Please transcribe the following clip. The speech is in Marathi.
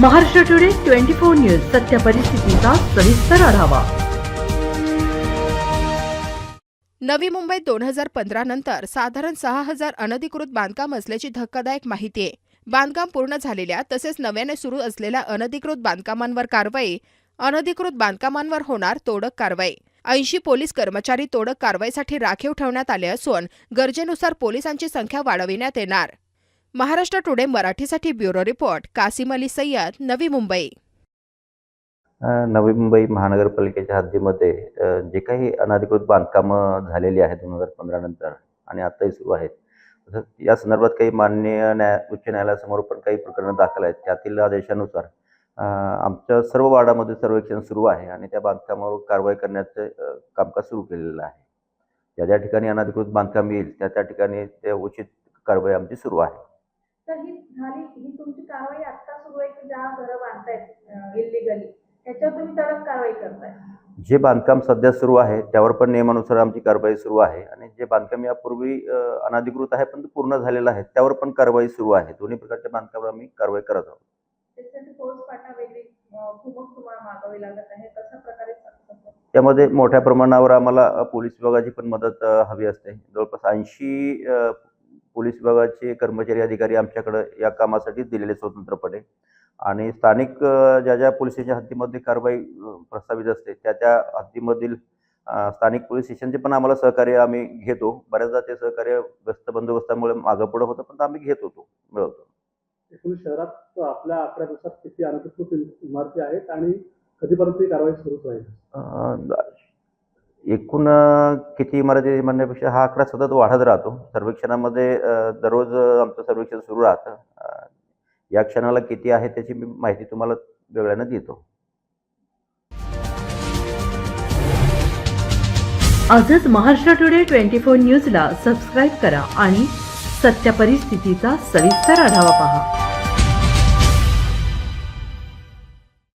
Maharashtra today twenty four news सत्य परिस्थितीचा सविस्तर आढावा. नवी मुंबईत दोन हजार पंधरा नंतर साधारण सहा हजार अनधिकृत बांधकाम असल्याची धक्कादायक माहिती आहे. बांधकाम पूर्ण झालेल्या तसेच नव्याने सुरू असलेल्या अनधिकृत बांधकामांवर कारवाई अनधिकृत बांधकामांवर होणार तोडक कारवाई. ऐंशी पोलीस कर्मचारी तोडक कारवाईसाठी राखीव ठेवण्यात आले असून गरजेनुसार पोलिसांची संख्या वाढविण्यात येणार. महाराष्ट्र टुडे मराठीसाठी ब्युरो रिपोर्ट कासिम अली सय्यद नवी मुंबई. नवी मुंबई महानगरपालिकेच्या हद्दीमध्ये जे काही अनधिकृत बांधकामं झालेली आहेत दोन हजार पंधरा नंतर आणि आत्ताही सुरू आहेत तसंच या संदर्भात काही माननीय न्याय उच्च न्यायालयासमोर पण काही प्रकरणं दाखल आहेत. त्यातील आदेशानुसार आमच्या सर्व वार्डामध्ये सर्वेक्षण सुरू आहे आणि त्या बांधकामावर कारवाई करण्याचं कामकाज सुरू केलेलं आहे. ज्या ज्या ठिकाणी अनधिकृत बांधकाम येईल त्या त्या ठिकाणी ते उचित कारवाई आमची सुरू आहे. तर ही झाली ही तुमची कारवाई आता सुरू आहे की ज्या घरं बांधतायत इलिगली त्याच्यावर तुम्ही तडक कारवाई करताय. जे बांधकाम सध्या सुरू आहे त्यावर पण नियमानुसार आमची कारवाई सुरू आहे. आणि जे बांधकाम यापूर्वी अनधिकृत आहे पण पूर्ण झालेलं आहे त्यावर पण कारवाई सुरू आहे. दोन्ही प्रकारच्या बांधकामावर आम्ही कारवाई करत आहोत? त्यामध्ये मोठ्या प्रमाणावर आम्हाला पोलीस विभागाची पण मदत हवी असते. जवळपास ऐंशी पोलीस विभागाचे कर्मचारी अधिकारी आमच्याकडे या कामासाठी दिलेले स्वतंत्रपणे. आणि स्थानिक ज्या ज्या पोलीस स्टेशन हद्दीमध्ये कारवाई प्रस्तावित असते त्या त्या हद्दीमधील स्थानिक पोलीस स्टेशनचे पण आम्हाला सहकार्य आम्ही घेतो. बऱ्याचदा ते सहकार्य गस्त बंदोबस्तामुळे मागं पुढं होतं पण आम्ही घेत होतो मिळवतो. एकूण शहरात आपल्या आकड्यानुसार किती अनधिकृत इमारती आहेत आणि कधीपर्यंत ही कारवाई सुरूच राहील? एकूण किती इमारती म्हणण्यापेक्षा हा आकडा सतत वाढत राहतो. सर्वेक्षणामध्ये दररोज आमचं सर्वेक्षण सुरू राहतं. या क्षणाला किती आहे त्याची मी माहिती तुम्हाला वेगळ्यानं देतो. आजच महाराष्ट्र टुडे ट्वेंटी फोर न्यूजला सबस्क्राईब करा आणि सत्य परिस्थितीचा सविस्तर आढावा पहा.